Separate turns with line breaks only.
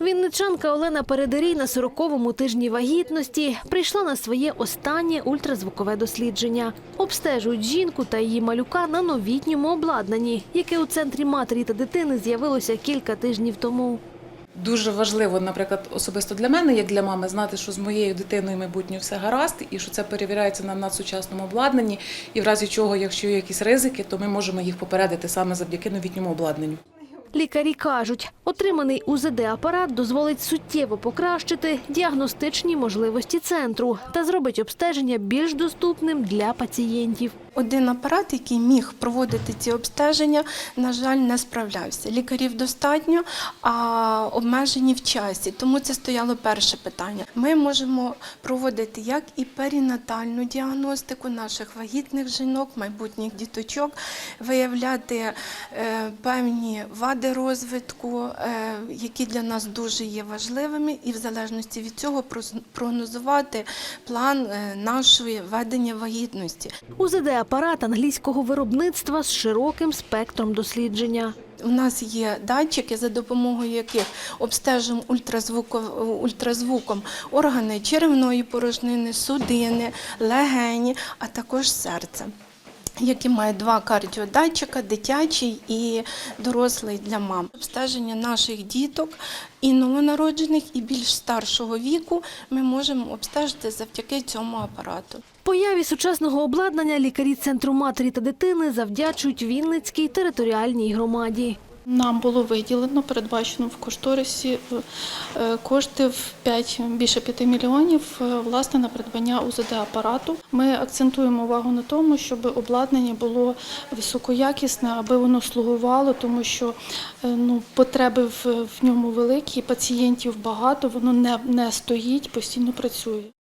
Вінничанка Олена Передерій на 40-му тижні вагітності прийшла на своє останнє ультразвукове дослідження. Обстежують жінку та її малюка на новітньому обладнанні, яке у центрі матері та дитини з'явилося кілька тижнів тому.
Дуже важливо, наприклад, особисто для мене, як для мами, знати, що з моєю дитиною майбутнє все гаразд, і що це перевіряється на надсучасному обладнанні. І в разі чого, якщо є якісь ризики, то ми можемо їх попередити саме завдяки новітньому обладнанню.
Лікарі кажуть, отриманий УЗД-апарат дозволить суттєво покращити діагностичні можливості центру та зробить обстеження більш доступним для пацієнтів.
Один апарат, який міг проводити ці обстеження, на жаль, не справлявся. Лікарів достатньо, а обмежені в часі. Тому це стояло перше питання. Ми можемо проводити як і перинатальну діагностику наших вагітних жінок, майбутніх діточок, виявляти е, певні вади розвитку, е, які для нас дуже є важливими, і в залежності від цього прогнозувати план е, нашої ведення вагітності.
УЗД-апарат англійського виробництва з широким спектром дослідження.
У нас є датчики, за допомогою яких обстежимо ультразвуком органи черевної порожнини, судини, легені, а також серце. Які мають два кардіодатчика, дитячий і дорослий для мам. Обстеження наших діток і новонароджених, і більш старшого віку ми можемо обстежити завдяки цьому апарату.
Появі сучасного обладнання лікарі центру матері та дитини завдячують Вінницькій територіальній громаді.
Нам було виділено, передбачено в кошторисі е, кошти в 5, більше 5 мільйонів е, власне на придбання УЗД-апарату. Ми акцентуємо увагу на тому, щоб обладнання було високоякісне, аби воно слугувало, тому що е, ну, потреби в, в ньому великі, пацієнтів багато, воно не, не стоїть, постійно працює.